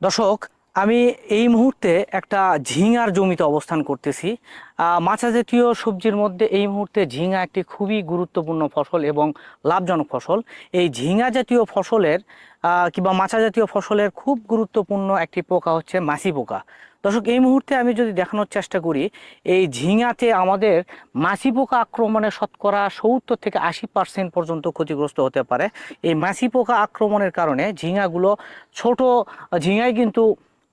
দর্শক আমি এই মুহূর্তে একটা ঝিঙার জমিতে অবস্থান করতেছি। মাছা জাতীয় সবজির মধ্যে এই মুহূর্তে ঝিঙা একটি খুবই গুরুত্বপূর্ণ ফসল এবং লাভজনক ফসল। এই ঝিঙা জাতীয় ফসলের কিংবা মাছা জাতীয় ফসলের খুব গুরুত্বপূর্ণ একটি পোকা হচ্ছে মাছি পোকা। দর্শক, এই মুহূর্তে আমি যদি দেখানোর চেষ্টা করি, এই ঝিঙাতে আমাদের মাছি পোকা আক্রমণে শতকরা সত্তর থেকে আশি পার্সেন্ট পর্যন্ত ক্ষতিগ্রস্ত হতে পারে। এই মাছি পোকা আক্রমণের কারণে ঝিঙাগুলো ছোট, ঝিঙায় কিন্তু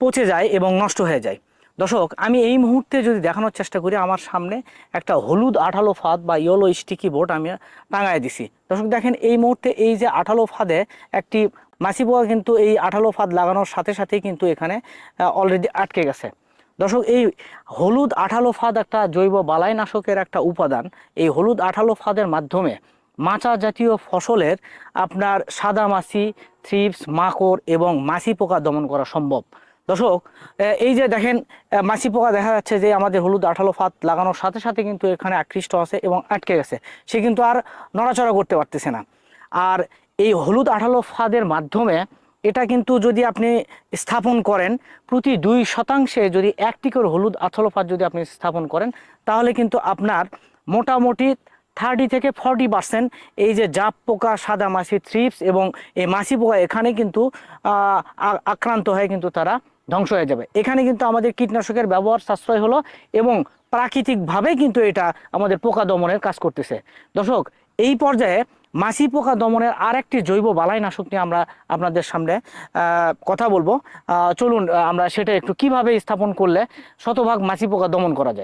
পচে যায় এবং নষ্ট হয়ে যায়। দর্শক, আমি এই মুহূর্তে যদি দেখানোর চেষ্টা করি, আমার সামনে একটা হলুদ আঠালো ফাঁদ বা ইয়েলো স্টিকি বোর্ড আমি টাঙায় দিছি। দর্শক, দেখেন এই মুহূর্তে এই যে আঠালো ফাঁদে একটি মাছি পোকা কিন্তু এই আঠালো ফাঁদ লাগানোর সাথে সাথেই কিন্তু এখানে অলরেডি আটকে গেছে। দর্শক, এই হলুদ আঠালো ফাঁদ একটা জৈব বালাইনাশকের একটা উপাদান। এই হলুদ আঠালো ফাঁদের মাধ্যমে মাচা জাতীয় ফসলের আপনার সাদা মাছি থ্রিপস মাকড় এবং মাছি পোকা দমন করা সম্ভব। দর্শক এই যে দেখেন মাছি পোকা দেখা যাচ্ছে যে আমাদের হলুদ আঠালো ফাঁদ লাগানোর সাথে সাথে কিন্তু এখানে আকৃষ্ট আছে এবং আটকে গেছে। সে কিন্তু আর নড়াচড়া করতে পারতেছে না। আর এই হলুদ আঠালো ফাঁদের মাধ্যমে এটা কিন্তু যদি আপনি স্থাপন করেন, প্রতি দুই শতাংশে যদি একটি করে হলুদ আঠালো ফাঁদ যদি আপনি স্থাপন করেন, তাহলে কিন্তু আপনার মোটামুটি থার্টি থেকে ফর্টি পার্সেন্ট এই যে জাপ পোকা, সাদা মাছি থ্রিপস এবং এই মাছি পোকা এখানে কিন্তু আক্রান্ত হয়ে কিন্তু তারা ধ্বংস হয়ে যাবে। এখানে কিন্তু আমাদের কীটনাশকের ব্যবহার, সাশ্রয় হলো এবং প্রাকৃতিকভাবে কিন্তু এটা আমাদের পোকা দমনের কাজ করতেছে। দর্শক, এই পর্যায়ে মাছি পোকা দমনের আর একটি জৈব বালাইনাশক নিয়ে আমরা আপনাদের সামনে কথা বলব। চলুন আমরা সেটা একটু কীভাবে স্থাপন করলে শতভাগ মাছি পোকা দমন করা যায়।